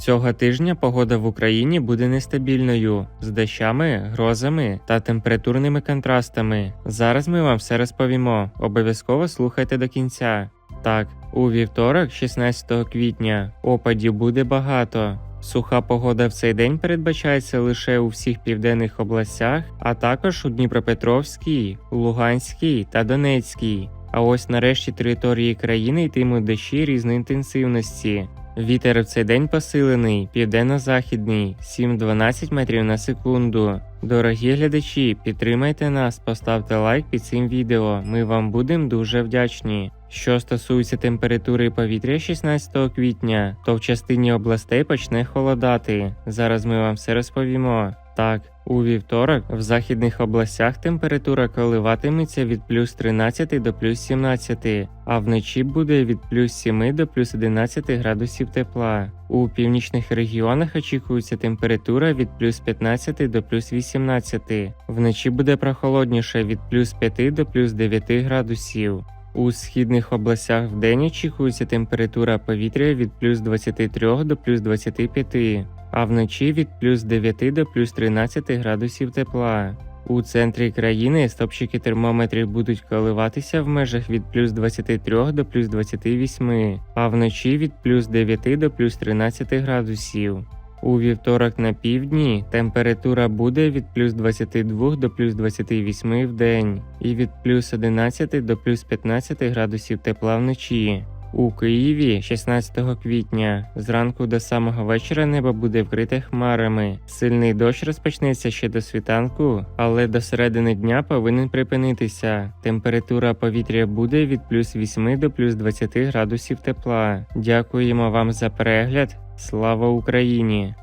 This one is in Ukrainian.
Цього тижня погода в Україні буде нестабільною з дощами, грозами та температурними контрастами. Зараз ми вам все розповімо. Обов'язково слухайте до кінця. Так, у вівторок, 16 квітня, опадів буде багато. Суха погода в цей день передбачається лише у всіх південних областях, а також у Дніпропетровській, Луганській та Донецькій. А ось нарешті території країни йтимуть дощі різної інтенсивності. Вітер в цей день посилений, південно-західний, 7-12 метрів на секунду. Дорогі глядачі, підтримайте нас, поставте лайк під цим відео. Ми вам будемо дуже вдячні. Що стосується температури повітря 16 квітня, то в частині областей почне холодати. Зараз ми вам все розповімо. Так, у вівторок в західних областях температура коливатиметься від плюс 13 до плюс 17, а вночі буде від плюс 7 до плюс 11 градусів тепла. У північних регіонах очікується температура від плюс 15 до плюс 18. Вночі буде прохолодніше від плюс 5 до плюс 9 градусів. У східних областях вдень очікується температура повітря від плюс 23 до плюс 25, а вночі від плюс 9 до плюс 13 градусів тепла. У центрі країни стопчики термометрів будуть коливатися в межах від плюс 23 до плюс 28, а вночі від плюс 9 до плюс 13 градусів. У вівторок на півдні температура буде від плюс 22 до плюс 28 в день і від плюс 11 до плюс 15 градусів тепла вночі. У Києві 16 квітня зранку до самого вечора небо буде вкрите хмарами. Сильний дощ розпочнеться ще до світанку, але до середини дня повинен припинитися. Температура повітря буде від плюс 8 до плюс 20 градусів тепла. Дякуємо вам за перегляд. Слава Україні!